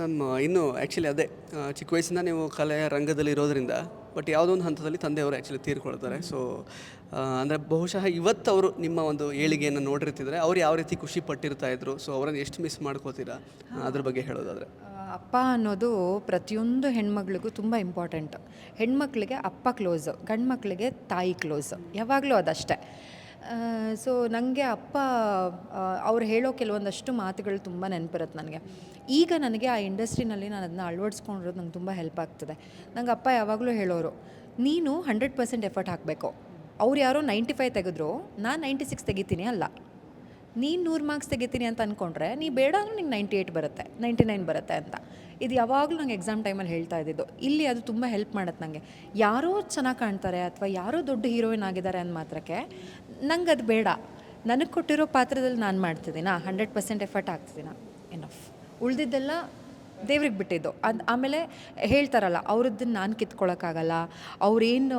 Ma'am ಇನ್ನು actually ಅದೇ ಚಿಕ್ಕ ವಯಸ್ಸಿಂದ ನೀವು ಕಲೆ ರಂಗದಲ್ಲಿ ಇರೋದರಿಂದ ಬಟ್ ಯಾವುದೋ ಒಂದು ಹಂತದಲ್ಲಿ ತಂದೆಯವರು ಆ್ಯಕ್ಚುಲಿ ತೀರ್ಕೊಳ್ತಾರೆ. ಸೊ ಅಂದರೆ ಬಹುಶಃ ಇವತ್ತು ಅವರು ನಿಮ್ಮ ಒಂದು ಏಳಿಗೆಯನ್ನು ನೋಡಿರ್ತಿದ್ರೆ ಅವ್ರು ಯಾವ ರೀತಿ ಖುಷಿ ಪಟ್ಟಿರ್ತಾ ಇದ್ರು ಸೊ ಅವರನ್ನು ಎಷ್ಟು ಮಿಸ್ ಮಾಡ್ಕೋತೀರಾ? ಅದ್ರ ಬಗ್ಗೆ ಹೇಳೋದಾದರೆ. ಅಪ್ಪ ಅನ್ನೋದು ಪ್ರತಿಯೊಂದು ಹೆಣ್ಮಗಳಿಗೂ ತುಂಬ ಇಂಪಾರ್ಟೆಂಟ್ ಹೆಣ್ಮಕ್ಳಿಗೆ ಅಪ್ಪ ಕ್ಲೋಸು ಗಂಡು ಮಕ್ಕಳಿಗೆ ತಾಯಿ ಕ್ಲೋಸು ಯಾವಾಗಲೂ ಅದಷ್ಟೇ. ಸೊ ನನಗೆ ಅಪ್ಪ ಅವ್ರು ಹೇಳೋ ಕೆಲವೊಂದಷ್ಟು ಮಾತುಗಳು ತುಂಬ ನೆನಪಿರುತ್ತೆ ನನಗೆ. ಈಗ ನನಗೆ ಆ ಇಂಡಸ್ಟ್ರಿನಲ್ಲಿ ನಾನು ಅದನ್ನ ಅಳವಡಿಸ್ಕೊಂಡಿರೋದು ನಂಗೆ ತುಂಬ ಹೆಲ್ಪ್ ಆಗ್ತದೆ. ನಂಗೆ ಅಪ್ಪ ಯಾವಾಗಲೂ ಹೇಳೋರು, ನೀನು ಹಂಡ್ರೆಡ್ ಪರ್ಸೆಂಟ್ ಎಫರ್ಟ್ ಹಾಕಬೇಕು. ಅವ್ರು ಯಾರೋ ನೈಂಟಿ ಫೈವ್ ತೆಗೆದ್ರು, ನಾನು ನೈಂಟಿ ಸಿಕ್ಸ್ ತೆಗಿತೀನಿ ಅಲ್ಲ. ನೀನು ನೂರು ಮಾರ್ಕ್ಸ್ ತೆಗಿತೀನಿ ಅಂತ ಅಂದ್ಕೊಂಡ್ರೆ ನೀ ಬೇಡ ಅಂದ್ರೆ ನಿಂಗೆ ನೈಂಟಿ ಏಯ್ಟ್ ಬರುತ್ತೆ ನೈಂಟಿ ನೈನ್ ಬರುತ್ತೆ ಅಂತ. ಇದು ಯಾವಾಗಲೂ ನಂಗೆ ಎಕ್ಸಾಮ್ ಟೈಮಲ್ಲಿ ಹೇಳ್ತಾ ಇದ್ದಿದ್ದು. ಇಲ್ಲಿ ಅದು ತುಂಬ ಹೆಲ್ಪ್ ಮಾಡುತ್ತೆ ನನಗೆ ಯಾರೋ ಚೆನ್ನಾಗಿ ಕಾಣ್ತಾರೆ ಅಥವಾ ಯಾರೋ ದೊಡ್ಡ ಹೀರೋಯಿನ್ ಆಗಿದ್ದಾರೆ ಅಂದ ಮಾತ್ರಕ್ಕೆ ನಂಗೆ ಅದು ಬೇಡ. ನನಗೆ ಕೊಟ್ಟಿರೋ ಪಾತ್ರದಲ್ಲಿ ನಾನು ಮಾಡ್ತಿದ್ದೀನಾ? ಹಂಡ್ರೆಡ್ ಪರ್ಸೆಂಟ್ ಎಫರ್ಟ್ ಆಗ್ತಿದ್ದೀನ? ಎನಫ್ ಉಳ್ದಿದ್ದೆಲ್ಲ ದೇವ್ರಿಗೆ ಬಿಟ್ಟಿದ್ದು. ಅದು ಆಮೇಲೆ ಹೇಳ್ತಾರಲ್ಲ, ಅವ್ರದ್ದನ್ನು ನಾನು ಕಿತ್ಕೊಳ್ಳೋಕ್ಕಾಗಲ್ಲ ಅವ್ರೇನು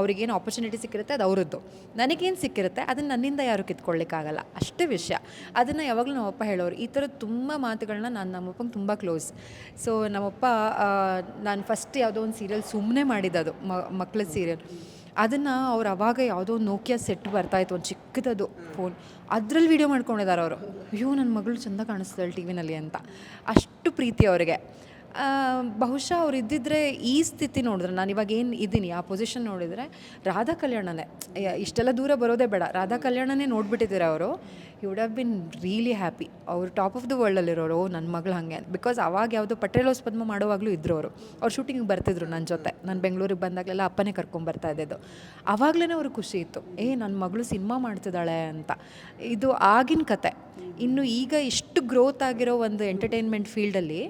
ಅವ್ರಿಗೇನು ಆಪರ್ಚುನಿಟಿ ಸಿಕ್ಕಿರುತ್ತೆ ಅದು ಅವರದ್ದು. ನನಗೇನು ಸಿಕ್ಕಿರುತ್ತೆ ಅದನ್ನು ನನ್ನಿಂದ ಯಾರು ಕಿತ್ಕೊಳ್ಳಿಕ್ಕಾಗಲ್ಲ ಅಷ್ಟೇ ವಿಷಯ. ಅದನ್ನು ಯಾವಾಗಲೂ ನಮ್ಮಪ್ಪ ಹೇಳೋರು, ಈ ಥರದ ತುಂಬ ಮಾತುಗಳನ್ನ ನಾನು ನಮ್ಮಪ್ಪಂಗೆ ತುಂಬ ಕ್ಲೋಸ್ ಸೊ ನಮ್ಮಪ್ಪ ನಾನು ಫಸ್ಟ್ ಯಾವುದೋ ಒಂದು ಸೀರಿಯಲ್ ಸುಮ್ಮನೆ ಮಾಡಿದ್ದದು ಮಕ್ಕಳ ಸೀರಿಯಲ್ ಅದನ್ನು ಅವ್ರು ಅವಾಗ ಯಾವುದೋ ನೋಕಿಯಾ ಸೆಟ್ ಬರ್ತಾಯಿತ್ತು ಒಂದು ಚಿಕ್ಕದದು ಫೋನ್ ಅದರಲ್ಲಿ ವೀಡಿಯೋ ಮಾಡ್ಕೊಂಡಿದ್ದಾರೆ ಅವರು. ಅಯ್ಯೋ ನನ್ನ ಮಗಳು ಚೆಂದ ಕಾಣಿಸ್ತಾಳೆ ಟಿ ವಿನಲ್ಲಿ ಅಂತ. ಅಷ್ಟು ಪ್ರೀತಿ ಅವರಿಗೆ. ಬಹುಶಃ ಅವ್ರು ಇದ್ದಿದ್ರೆ ಈ ಸ್ಥಿತಿ ನೋಡಿದ್ರೆ, ನಾನು ಇವಾಗ ಏನು ಇದ್ದೀನಿ, ಆ ಪೊಸಿಷನ್ ನೋಡಿದರೆ ರಾಧಾ ಕಲ್ಯಾಣನೇ. ಇಷ್ಟೆಲ್ಲ ದೂರ ಬರೋದೇ ಬೇಡ. ರಾಧಾ ಕಲ್ಯಾಣನೇ ನೋಡಿಬಿಟ್ಟಿದ್ದೀರಾ ಅವರು? You would have been really happy ಅವ್ರು ಟಾಪ್ ಆಫ್ ದ ವರ್ಲ್ಡಲ್ಲಿರೋರು ನನ್ನ ಮಗಳು ಹಾಗೆ. ಬಿಕಾಸ್ ಅವಾಗ ಯಾವುದೋ ಪಟೇಲೋಸ್ ಪದ್ಮ ಮಾಡುವಾಗಲೂ ಇದ್ದರು ಅವರು. ಅವ್ರು ಶೂಟಿಂಗಿಗೆ ಬರ್ತಿದ್ರು ನನ್ನ ಜೊತೆ. ನಾನು ಬೆಂಗಳೂರಿಗೆ ಬಂದಾಗಲೆಲ್ಲ ಅಪ್ಪನೇ ಕರ್ಕೊಂಬರ್ತಾ ಇದ್ದಿದ್ದು. ಆವಾಗಲೇ ಅವ್ರಿಗೆ ಖುಷಿ ಇತ್ತು. ಏ ನನ್ನ ಮಗಳು ಸಿನಿಮಾ ಮಾಡ್ತಿದ್ದಾಳೆ ಅಂತ. ಇದು ಆಗಿನ ಕತೆ. ಇನ್ನು ಈಗ ಇಷ್ಟು ಗ್ರೋತ್ ಆಗಿರೋ ಒಂದು ಎಂಟರ್ಟೈನ್ಮೆಂಟ್ ಫೀಲ್ಡಲ್ಲಿ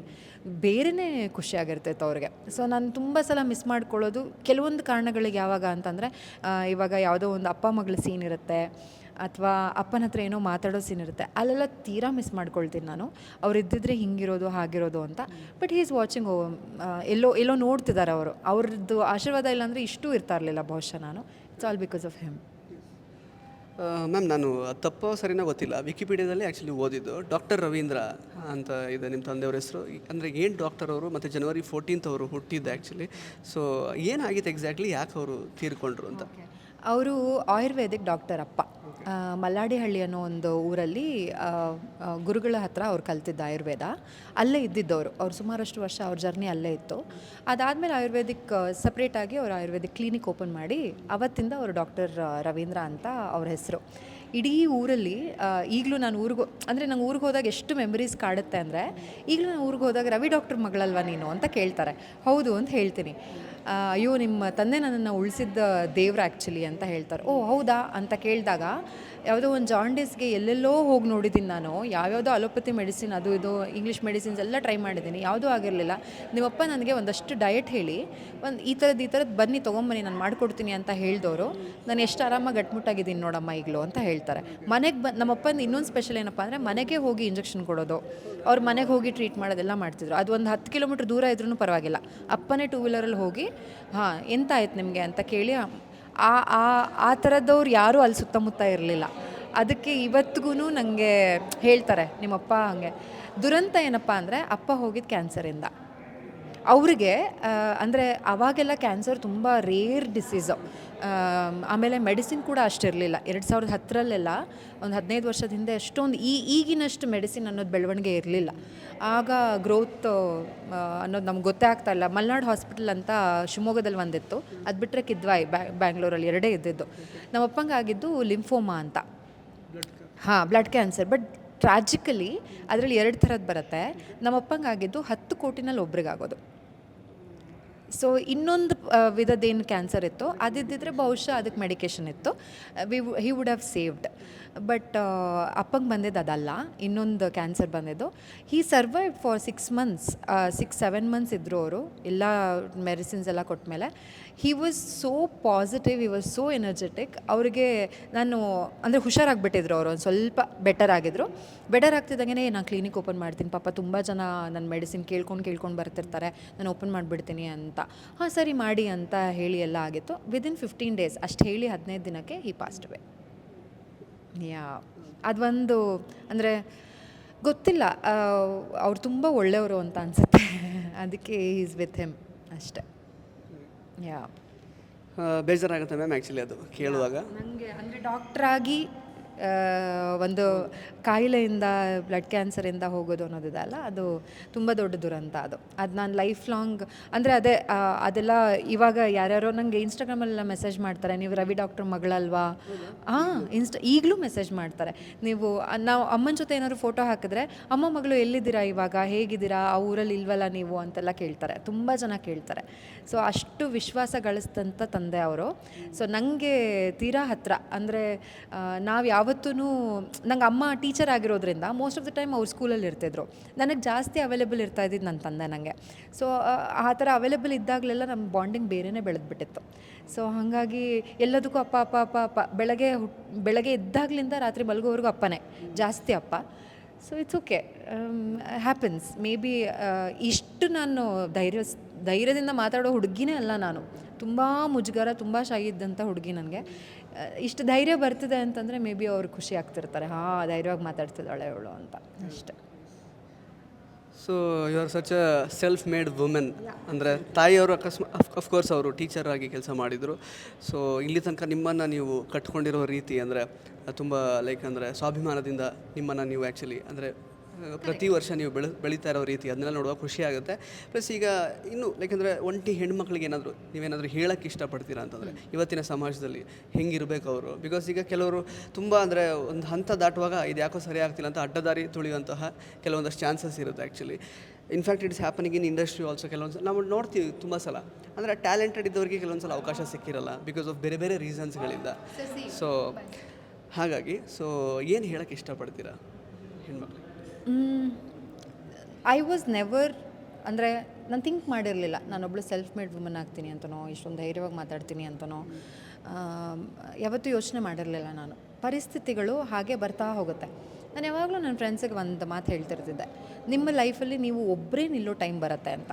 ಬೇರೆಯೇ ಖುಷಿಯಾಗಿರ್ತೈತೆ ಅವ್ರಿಗೆ. ಸೊ ನಾನು ತುಂಬ ಸಲ ಮಿಸ್ ಮಾಡ್ಕೊಳ್ಳೋದು ಕೆಲವೊಂದು ಕಾರಣಗಳಿಗೆ ಯಾವಾಗ ಅಂತಂದರೆ ಇವಾಗ ಯಾವುದೋ ಒಂದು ಅಪ್ಪ ಮಗಳ ಸೀನ್ ಇರುತ್ತೆ, ಅಥವಾ ಅಪ್ಪನ ಹತ್ರ ಏನೋ ಮಾತಾಡೋ ಸೀನ್ ಇರುತ್ತೆ, ಅಲ್ಲೆಲ್ಲ ತೀರಾ ಮಿಸ್ ಮಾಡ್ಕೊಳ್ತೀನಿ ನಾನು. ಅವ್ರು ಇದ್ದಿದ್ರೆ ಹಿಂಗಿರೋದು, ಹಾಗಿರೋದು ಅಂತ. ಬಟ್ ಈಸ್ ವಾಚಿಂಗ್ ಎಲ್ಲೋ ಎಲ್ಲೋ ನೋಡ್ತಿದ್ದಾರೆ ಅವರು. ಅವ್ರದ್ದು ಆಶೀರ್ವಾದ ಇಲ್ಲಾಂದರೆ ಇಷ್ಟೂ ಇರ್ತಾ ಇರಲಿಲ್ಲ ಬಹುಶಃ ನಾನು. It's all because of him ma'am, ನಾನು ತಪ್ಪೋ ಸರಿನೋ ಗೊತ್ತಿಲ್ಲ. ವಿಕಿಪೀಡಿಯಾದಲ್ಲಿ ಆ್ಯಕ್ಚುಲಿ ಓದಿದ್ದು ಡಾಕ್ಟರ್ ರವೀಂದ್ರ ಅಂತ ಇದೆ ನಿಮ್ಮ ತಂದೆಯವ್ರ ಹೆಸರು. ಅಂದರೆ ಏನು ಡಾಕ್ಟರ್ ಅವರು ಮತ್ತು ಜನವರಿ ಫೋರ್ಟೀನ್ತ್ ಅವರು ಹುಟ್ಟಿದ್ದು ಆ್ಯಕ್ಚುಲಿ ಸೊ ಏನಾಗಿತ್ತು ಎಕ್ಸಾಕ್ಟ್ಲಿ ಯಾಕೆ ಅವರು ತೀರ್ಕೊಂಡ್ರು ಅಂತ? ಅವರು ಆಯುರ್ವೇದಿಕ್ ಡಾಕ್ಟರ್ ಅಪ್ಪ. ಮಲ್ಲಾಡಿಹಳ್ಳಿ ಅನ್ನೋ ಒಂದು ಊರಲ್ಲಿ ಗುರುಗಳ ಹತ್ರ ಅವ್ರು ಕಲ್ತಿದ್ದ ಆಯುರ್ವೇದ. ಅಲ್ಲೇ ಇದ್ದಿದ್ದವರು. ಅವ್ರು ಸುಮಾರಷ್ಟು ವರ್ಷ ಅವ್ರ ಜರ್ನಿ ಅಲ್ಲೇ ಇತ್ತು. ಅದಾದಮೇಲೆ ಆಯುರ್ವೇದಿಕ್ ಸಪ್ರೇಟಾಗಿ ಅವರು ಆಯುರ್ವೇದಿಕ್ ಕ್ಲಿನಿಕ್ ಓಪನ್ ಮಾಡಿ ಅವತ್ತಿಂದ ಅವರು ಡಾಕ್ಟರ್ ರವೀಂದ್ರ ಅಂತ ಅವ್ರ ಹೆಸರು. ಇಡೀ ಊರಲ್ಲಿ ಈಗಲೂ ನಾನು ಊರಿಗೆ ಅಂದರೆ ನಂಗೆ ಊರಿಗೆ ಹೋದಾಗ ಎಷ್ಟು ಮೆಮರೀಸ್ ಕಾಡುತ್ತೆ ಅಂದರೆ, ಈಗಲೂ ನಾನು ಊರಿಗೆ ಹೋದಾಗ ರವಿ ಡಾಕ್ಟರ್ ಮಗಳಲ್ವಾ ನೀನು ಅಂತ ಕೇಳ್ತಾರೆ. ಹೌದು ಅಂತ ಹೇಳ್ತೀನಿ. ಅಯ್ಯೋ, ನಿಮ್ಮ ತಂದೆ ನನ್ನನ್ನು ಉಳಿಸಿದ್ದ ದೇವ್ರು ಆ್ಯಕ್ಚುಲಿ ಅಂತ ಹೇಳ್ತಾರೆ. ಓ, ಹೌದಾ? ಅಂತ ಕೇಳಿದಾಗ ಯಾವುದೋ ಒಂದು ಜಾಂಡೀಸ್ಗೆ ಎಲ್ಲೆಲ್ಲೋ ಹೋಗಿ ನೋಡಿದ್ದೀನಿ ನಾನು. ಯಾವ್ಯಾವುದೋ ಅಲೋಪತಿ ಮೆಡಿಸಿನ್ ಅದು ಇದು ಇಂಗ್ಲೀಷ್ ಮೆಡಿಸಿನ್ಸ್ ಎಲ್ಲ ಟ್ರೈ ಮಾಡಿದ್ದೀನಿ ಯಾವುದೂ ಆಗಿರಲಿಲ್ಲ. ನಿಮ್ಮಪ್ಪ ನನಗೆ ಒಂದಷ್ಟು ಡಯಟ್ ಹೇಳಿ, ಒಂದು ಈ ಥರದ್ದು ಈ ಥರದ್ದು ಬನ್ನಿ ತೊಗೊಂಬನ್ನಿ, ನಾನು ಮಾಡಿಕೊಡ್ತೀನಿ ಅಂತ ಹೇಳಿದವರು. ನಾನು ಎಷ್ಟು ಆರಾಮಾಗಿ ಗಟ್ಮುಟ್ಟಾಗಿದ್ದೀನಿ ನೋಡಮ್ಮ ಈಗಲೂ ಅಂತ ಹೇಳ್ತಾರೆ. ಮನೆಗೆ ಬ ನಮ್ಮಪ್ಪನ ಇನ್ನೊಂದು ಸ್ಪೆಷಲ್ ಏನಪ್ಪ ಅಂದರೆ ಮನೆಗೆ ಹೋಗಿ ಇಂಜೆಕ್ಷನ್ ಕೊಡೋದು. ಅವ್ರು ಮನೆಗೆ ಹೋಗಿ ಟ್ರೀಟ್ ಮಾಡೋದೆಲ್ಲ ಮಾಡ್ತಿದ್ರು. ಅದು ಒಂದು ಹತ್ತು ಕಿಲೋಮೀಟ್ರ್ ದೂರ ಇದ್ರೂ ಪರವಾಗಿಲ್ಲ. ಅಪ್ಪನೇ ಟೂ ವೀಲರಲ್ಲಿ ಹೋಗಿ, ಹಾಂ ಎಂತ ಆಯ್ತು ನಿಮಗೆ? ಅಂತ ಕೇಳಿ ಆ ಆ ಆ ಥರದವ್ರು ಯಾರೂ ಅಲ್ಲಿ ಸುತ್ತಮುತ್ತ ಇರಲಿಲ್ಲ. ಅದಕ್ಕೆ ಇವತ್ತಿಗೂ ನನಗೆ ಹೇಳ್ತಾರೆ, ನಿಮ್ಮಪ್ಪ ಹಾಗೆ. ದುರಂತ ಏನಪ್ಪ ಅಂದರೆ, ಅಪ್ಪ ಹೋಗಿದ್ದು ಕ್ಯಾನ್ಸರಿಂದ ಅವರಿಗೆ ಅಂದರೆ ಅವಾಗೆಲ್ಲ ಕ್ಯಾನ್ಸರ್ ತುಂಬ ರೇರ್ ಡಿಸೀಸು ಆಮೇಲೆ ಮೆಡಿಸಿನ್ ಕೂಡ ಅಷ್ಟಿರಲಿಲ್ಲ. ಎರಡು ಸಾವಿರದ ಹತ್ತರಲ್ಲೆಲ್ಲ, ಒಂದು ಹದಿನೈದು ವರ್ಷದ ಹಿಂದೆ ಅಷ್ಟೊಂದು ಈ ಈಗಿನಷ್ಟು ಮೆಡಿಸಿನ್ ಅನ್ನೋದು ಬೆಳವಣಿಗೆ ಇರಲಿಲ್ಲ. ಆಗ ಗ್ರೋತ್ ಅನ್ನೋದು ನಮ್ಗೆ ಗೊತ್ತೇ ಆಗ್ತಾ ಇಲ್ಲ. ಮಲ್ನಾಡು ಹಾಸ್ಪಿಟಲ್ ಅಂತ ಶಿವಮೊಗ್ಗದಲ್ಲಿ ಒಂದಿತ್ತು. ಅದು ಬಿಟ್ಟರೆ ಕಿದ್ವಾಯ್ ಬ್ಯಾಂಗ್ಳೂರಲ್ಲಿ ಎರಡೇ ಇದ್ದಿದ್ದು. ನಮ್ಮಪ್ಪಂಗೆ ಆಗಿದ್ದು ಲಿಂಫೋಮಾ ಅಂತ. ಹಾಂ ಬ್ಲಡ್ ಕ್ಯಾನ್ಸರ್ ಬಟ್ ಟ್ರಾಜಿಕಲಿ ಅದರಲ್ಲಿ ಎರಡು ಥರದ್ದು ಬರುತ್ತೆ. ನಮ್ಮಪ್ಪಂಗೆ ಆಗಿದ್ದು ಹತ್ತು ಕೋಟಿನಲ್ಲಿ ಒಬ್ರಿಗಾಗೋದು. ಸೊ ಇನ್ನೊಂದು ವಿಧದ್ದೇನು ಕ್ಯಾನ್ಸರ್ ಇತ್ತು, ಅದಿದ್ದಿದ್ರೆ ಬಹುಶಃ ಅದಕ್ಕೆ ಮೆಡಿಕೇಷನ್ ಇತ್ತು. We he would have saved but ಅಪ್ಪಂಗೆ ಬಂದಿದ್ದು ಅದಲ್ಲ. ಇನ್ನೊಂದು ಕ್ಯಾನ್ಸರ್ ಬಂದಿದ್ದು. He survive for six months six seven months ಇದ್ದರು ಅವರು. ಎಲ್ಲ ಮೆಡಿಸಿನ್ಸ್ ಎಲ್ಲ ಕೊಟ್ಟಮೇಲೆ he was so positive he was so energetic ಅವರಿಗೆ ನಾನು, ಅಂದರೆ ಹುಷಾರಾಗಿಬಿಟ್ಟಿದ್ರು ಅವರು. ಒಂದು ಸ್ವಲ್ಪ ಬೆಟರ್ ಆಗಿದ್ರು. ಬೆಟರ್ ಆಗ್ತಿದ್ದಂಗೆ ನಾನು ಕ್ಲಿನಿಕ್ ಓಪನ್ ಮಾಡ್ತೀನಿ. ಪಾಪ ತುಂಬ ಜನ ನನ್ನ ಮೆಡಿಸಿನ್ ಕೇಳ್ಕೊಂಡು ಕೇಳ್ಕೊಂಡು ಬರ್ತಿರ್ತಾರೆ. ನಾನು ಓಪನ್ ಮಾಡಿಬಿಡ್ತೀನಿ ಅಂತ. ಹಾಂ ಸರಿ ಮಾಡಿ ಅಂತ ಹೇಳಿ ಎಲ್ಲ ಆಗಿತ್ತು. ವಿದಿನ್ ಫಿಫ್ಟೀನ್ ಡೇಸ್ ಅಷ್ಟು ಹೇಳಿ ಹದಿನೈದು ದಿನಕ್ಕೆ ಹಿ ಪಾಸ್ಟ್ ಅವೇ ಯಾ ಅದೊಂದು ಅಂದರೆ ಗೊತ್ತಿಲ್ಲ. ಅವ್ರು ತುಂಬ ಒಳ್ಳೆಯವರು ಅಂತ ಅನಿಸುತ್ತೆ. ಅದಕ್ಕೆ ಈಸ್ ವಿತ್ ಹೆಮ್ ಅಷ್ಟೆ. ಯಾ. ಬೇಜಾರಾಗುತ್ತೆ ಮ್ಯಾಮ್ ಆ್ಯಕ್ಚುಲಿ ಅದು ಕೇಳುವಾಗ. ನನಗೆ ಅಂದರೆ ಡಾಕ್ಟ್ರಾಗಿ ಒಂದು ಕಾಯಿಲೆಯಿಂದ ಬ್ಲಡ್ ಕ್ಯಾನ್ಸರಿಂದ ಹೋಗೋದು ಅನ್ನೋದಿದೆಯಲ್ಲ ಅದು ತುಂಬ ದೊಡ್ಡ ದುರಂತ ಅದು. ಅದು ನಾನು ಲೈಫ್ ಲಾಂಗ್ ಅಂದರೆ ಅದೇ ಅದೆಲ್ಲ ಇವಾಗ ಯಾರ್ಯಾರೋ ನನಗೆ ಇನ್ಸ್ಟಾಗ್ರಾಮಲ್ಲೆಲ್ಲ ಮೆಸೇಜ್ ಮಾಡ್ತಾರೆ ನೀವು ರವಿ ಡಾಕ್ಟ್ರ್ ಮಗಳಲ್ವಾ? ಹಾಂ ಇನ್ಸ್ಟಾ ಈಗಲೂ ಮೆಸೇಜ್ ಮಾಡ್ತಾರೆ. ನೀವು ನಾವು ಅಮ್ಮನ ಜೊತೆ ಏನಾದ್ರು ಫೋಟೋ ಹಾಕಿದ್ರೆ ಅಮ್ಮ ಮಗಳು ಎಲ್ಲಿದ್ದೀರಾ ಇವಾಗ? ಹೇಗಿದ್ದೀರಾ? ಆ ಊರಲ್ಲಿ ಇಲ್ವಲ್ಲ ನೀವು? ಅಂತೆಲ್ಲ ಕೇಳ್ತಾರೆ. ತುಂಬ ಜನ ಕೇಳ್ತಾರೆ. ಸೊ ಅಷ್ಟು ವಿಶ್ವಾಸ ಗಳಿಸಿದಂಥ ತಂದೆ ಅವರು. ಸೊ ನನಗೆ ತೀರಾ ಹತ್ರ. ಅಂದರೆ ನಾವು ಯಾವತ್ತೂ ನಂಗೆ ಅಮ್ಮ ಟೀಚರ್ ಆಗಿರೋದ್ರಿಂದ ಮೋಸ್ಟ್ ಆಫ್ ದ ಟೈಮ್ ಅವ್ರು ಸ್ಕೂಲಲ್ಲಿ ಇರ್ತಿದ್ರು. ನನಗೆ ಜಾಸ್ತಿ ಅವೈಲೇಬಲ್ ಇರ್ತಾ ಇದ್ದಿದ್ದು ನನ್ನ ತಂದೆ ನನಗೆ ಸೊ ಆ ಥರ ಅವೈಲೇಬಲ್ ಇದ್ದಾಗಲೆಲ್ಲ ನಮ್ಮ ಬಾಂಡಿಂಗ್ ಬೇರೆಯೇ ಬೆಳೆದ್ಬಿಟ್ಟಿತ್ತು. ಸೊ ಹಾಗಾಗಿ ಎಲ್ಲದಕ್ಕೂ ಅಪ್ಪ ಅಪ್ಪ ಅಪ್ಪ ಅಪ್ಪ, ಬೆಳಗ್ಗೆ ಹುಟ್ ಬೆಳಗ್ಗೆ ಇದ್ದಾಗಲಿಂದ ರಾತ್ರಿ ಮಲಗೋವರೆಗೂ ಅಪ್ಪನೇ, ಜಾಸ್ತಿ ಅಪ್ಪ. So it's okay happens maybe ಇಷ್ಟು ನಾನು ಧೈರ್ಯ ಧೈರ್ಯದಿಂದ ಮಾತಾಡೋ ಹುಡುಗಿನೇ ಅಲ್ಲ ನಾನು. ತುಂಬ ಮುಜುಗರ, ತುಂಬ ಶೈ ಇದ್ದಂಥ ಹುಡುಗಿ ನನಗೆ. ಇಷ್ಟು ಧೈರ್ಯ ಬರ್ತಿದೆ ಅಂತಂದರೆ ಮೇ ಬಿ ಅವ್ರು ಖುಷಿ ಆಗ್ತಿರ್ತಾರೆ. ಹಾಂ, ಧೈರ್ಯವಾಗಿ ಮಾತಾಡ್ತಿದ್ದಾಳೆ ಅವಳು ಅಂತ. ಅಷ್ಟೆ. So you are such a self made women ಅಂದರೆ ತಾಯಿಯವರು ಅಕಸ್ಮಾತ್ ಅಫ್ಕೋರ್ಸ್ ಅವರು ಟೀಚರ್ ಆಗಿ ಕೆಲಸ ಮಾಡಿದರು. ಸೊ ಇಲ್ಲಿ ತನಕ ನಿಮ್ಮನ್ನು ನೀವು ಕಟ್ಕೊಂಡಿರೋ ರೀತಿ ಅಂದರೆ ತುಂಬ ಲೈಕ್ ಅಂದರೆ ಸ್ವಾಭಿಮಾನದಿಂದ ನಿಮ್ಮನ್ನು ನೀವು ಆ್ಯಕ್ಚುಲಿ ಅಂದರೆ ಪ್ರತಿ ವರ್ಷ ನೀವು ಬೆಳೆ ಬೆಳೀತಾ ಇರೋ ರೀತಿ ಅದನ್ನೆಲ್ಲ ನೋಡುವಾಗ ಖುಷಿ ಆಗುತ್ತೆ. ಪ್ಲಸ್ ಈಗ ಇನ್ನು ಲೈಕ್ ಅಂದರೆ ಒಂಟಿ ಹೆಣ್ಮಕ್ಳಿಗೆ ಏನಾದರೂ ನೀವೇನಾದರೂ ಹೇಳೋಕ್ಕೆ ಇಷ್ಟಪಡ್ತೀರಾ ಅಂತಂದರೆ ಇವತ್ತಿನ ಸಮಾಜದಲ್ಲಿ ಹೆಂಗಿರಬೇಕು ಅವರು? ಬಿಕಾಸ್ ಈಗ ಕೆಲವರು ತುಂಬ ಅಂದರೆ ಒಂದು ಹಂತ ದಾಟುವಾಗ ಇದು ಯಾಕೋ ಸರಿ ಆಗ್ತಿಲ್ಲ ಅಂತ ಅಡ್ಡದಾರಿ ತುಳಿಯುವಂತಹ ಕೆಲವೊಂದಷ್ಟು ಚಾನ್ಸಸ್ ಇರುತ್ತೆ actually in fact it's happening in industry also ಕೆಲವೊಂದು ನಾವು ನೋಡ್ತೀವಿ ತುಂಬ ಸಲ. ಅಂದರೆ ಟ್ಯಾಲೆಂಟೆಡ್ ಇದ್ದವರಿಗೆ ಕೆಲವೊಂದು ಸಲ ಅವಕಾಶ ಸಿಕ್ಕಿರಲ್ಲ ಬಿಕಾಸ್ ಆಫ್ ಬೇರೆ ಬೇರೆ ರೀಸನ್ಸ್ಗಳಿಂದ ಸೊ ಹಾಗಾಗಿ ಸೊ ಏನು ಹೇಳೋಕ್ಕೆ ಇಷ್ಟಪಡ್ತೀರಾ ಹೆಣ್ಮಕ್ಳಿಗೆ? ಐ ವಾಸ್ ನೆವರ್ ಅಂದರೆ ನಾನು ಥಿಂಕ್ ಮಾಡಿರಲಿಲ್ಲ. ನಾನೊಬ್ಳು ಸೆಲ್ಫ್ ಮೇಡ್ ವುಮನ್ ಆಗ್ತೀನಿ ಅಂತನೋ, ಇಷ್ಟೊಂದು ಧೈರ್ಯವಾಗಿ ಮಾತಾಡ್ತೀನಿ ಅಂತನೋ ಯಾವತ್ತೂ ಯೋಚನೆ ಮಾಡಿರಲಿಲ್ಲ ನಾನು. ಪರಿಸ್ಥಿತಿಗಳು ಹಾಗೆ ಬರ್ತಾ ಹೋಗುತ್ತೆ. ನಾನು ಯಾವಾಗಲೂ ನನ್ನ ಫ್ರೆಂಡ್ಸಿಗೆ ಒಂದು ಮಾತು ಹೇಳ್ತಿರ್ತಿದ್ದೆ. ನಿಮ್ಮ ಲೈಫಲ್ಲಿ ನೀವು ಒಬ್ಬರೇ ನಿಲ್ಲೋ ಟೈಮ್ ಬರುತ್ತೆ ಅಂತ.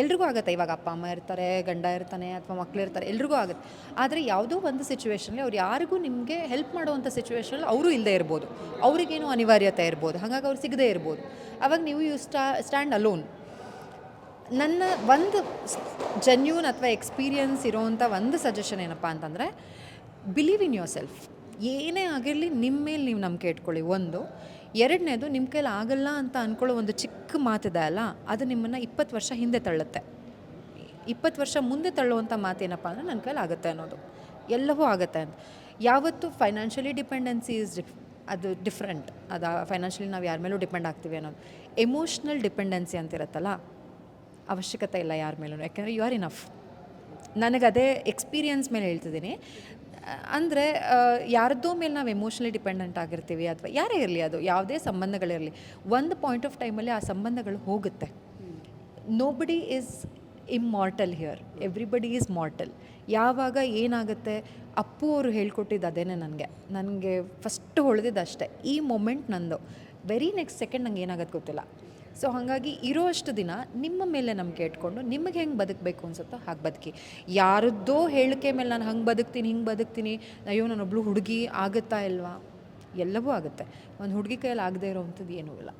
ಎಲ್ರಿಗೂ ಆಗುತ್ತೆ. ಇವಾಗ ಅಪ್ಪ, ಅಮ್ಮ ಇರ್ತಾರೆ, ಗಂಡ ಇರ್ತಾನೆ ಅಥವಾ ಮಕ್ಕಳು ಇರ್ತಾರೆ, ಎಲ್ರಿಗೂ ಆಗುತ್ತೆ. ಆದರೆ ಯಾವುದೋ ಒಂದು ಸಿಚುವೇಶನಲ್ಲಿ ಅವ್ರು ಯಾರಿಗೂ ನಿಮಗೆ ಹೆಲ್ಪ್ ಮಾಡುವಂಥ ಸಿಚುವೇಷನಲ್ಲಿ ಅವರು ಇಲ್ಲದೆ ಇರ್ಬೋದು. ಅವ್ರಿಗೇನು ಅನಿವಾರ್ಯತೆ ಇರ್ಬೋದು. ಹಾಗಾಗಿ ಅವ್ರು ಸಿಗದೇ ಇರ್ಬೋದು. ಅವಾಗ ನೀವು ಯು ಸ್ಟಾ ಸ್ಟ್ಯಾಂಡ್ ಅಲೋನ್ ನನ್ನ ಒಂದು ಜೆನ್ಯೂನ್ ಅಥವಾ ಎಕ್ಸ್ಪೀರಿಯನ್ಸ್ ಇರೋವಂಥ ಒಂದು ಸಜೆಷನ್ ಏನಪ್ಪ ಅಂತಂದರೆ ಬಿಲೀವ್ ಇನ್ ಯೋರ್ ಸೆಲ್ಫ್ ಏನೇ ಆಗಿರಲಿ ನಿಮ್ಮ ಮೇಲೆ ನೀವು ನಂಬಿಕೆ ಇಟ್ಕೊಳ್ಳಿ. ಒಂದು, ಎರಡನೇದು ನಿಮ್ಮ ಕೈಲಿ ಆಗಲ್ಲ ಅಂತ ಅಂದ್ಕೊಳ್ಳೋ ಒಂದು ಚಿಕ್ಕ ಮಾತಿದೆ ಅಲ್ಲ, ಅದು ನಿಮ್ಮನ್ನು ಇಪ್ಪತ್ತು ವರ್ಷ ಹಿಂದೆ ತಳ್ಳುತ್ತೆ. ಇಪ್ಪತ್ತು ವರ್ಷ ಮುಂದೆ ತಳ್ಳುವಂಥ ಮಾತೇನಪ್ಪ ಅಂದರೆ ನನ್ನ ಕೈಲಿ ಆಗುತ್ತೆ ಅನ್ನೋದು. ಎಲ್ಲವೂ ಆಗುತ್ತೆ ಅಂತ. ಯಾವತ್ತು ಫೈನಾನ್ಷಿಯಲಿ ಡಿಪೆಂಡೆನ್ಸಿ ಇಸ್ ಡಿಫ್ ಅದು ಡಿಫ್ರೆಂಟ್ ಅದು ಫೈನಾನ್ಷಿಯಲಿ ನಾವು ಯಾರ ಮೇಲೂ ಡಿಪೆಂಡ್ ಆಗ್ತೀವಿ ಅನ್ನೋದು. ಎಮೋಷ್ನಲ್ ಡಿಪೆಂಡೆನ್ಸಿ ಅಂತಿರತ್ತಲ್ಲ ಅವಶ್ಯಕತೆ ಇಲ್ಲ ಯಾರ ಮೇಲೂ ಯಾಕೆಂದರೆ ಯು ಆರ್ ಇನಫ್ ನನಗೆ ಅದೇ ಎಕ್ಸ್ಪೀರಿಯನ್ಸ್ ಮೇಲೆ ಹೇಳ್ತಿದ್ದೀನಿ. ಅಂದರೆ ಯಾರದ್ದೋ ಮೇಲೆ ನಾವು ಎಮೋಷ್ನಲಿ ಡಿಪೆಂಡೆಂಟ್ ಆಗಿರ್ತೀವಿ ಅಥವಾ ಯಾರೇ ಇರಲಿ ಅದು, ಯಾವುದೇ ಸಂಬಂಧಗಳಿರಲಿ ಒಂದು ಪಾಯಿಂಟ್ ಆಫ್ ಟೈಮಲ್ಲಿ ಆ ಸಂಬಂಧಗಳು ಹೋಗುತ್ತೆ. Nobody is immortal here everybody is mortal ಯಾವಾಗ ಏನಾಗುತ್ತೆ, ಅಪ್ಪು ಅವರು ಹೇಳ್ಕೊಟ್ಟಿದ್ದು ಅದೇನೆ ನನಗೆ. ನನಗೆ ಫಸ್ಟ್ ಹೊಳೆದಿದ್ದು ಅಷ್ಟೇ. ಈ ಮೊಮೆಂಟ್ ನಂದು. ವೆರಿ ನೆಕ್ಸ್ಟ್ ಸೆಕೆಂಡ್ ನಂಗೆ ಏನಾಗುತ್ತೆ ಗೊತ್ತಿಲ್ಲ. ಸೊ ಹಾಗಾಗಿ ಇರೋ ಅಷ್ಟು ದಿನ ನಿಮ್ಮ ಮೇಲೆ ನಂಬಿಕೆ ಇಟ್ಕೊಂಡು ನಿಮಗೆ ಹೆಂಗೆ ಬದುಕಬೇಕು ಅನ್ಸುತ್ತೋ ಹಾಗೆ ಬದುಕಿ. ಯಾರದ್ದೋ ಹೇಳಿಕೆ ಮೇಲೆ ನಾನು ಹಂಗೆ ಬದುಕ್ತೀನಿ, ಹಿಂಗೆ ಬದುಕ್ತೀನಿ, ಅಯ್ಯೋ, ನಾನೊಬ್ಳು ಹುಡುಗಿ ಆಗುತ್ತಾ ಇಲ್ವಾ? ಎಲ್ಲವೂ ಆಗುತ್ತೆ. ಒಂದು ಹುಡುಗಿ ಕೈಯಲ್ಲಿ ಆಗದೆ ಇರೋವಂಥದ್ದು ಏನೂ ಇಲ್ಲ.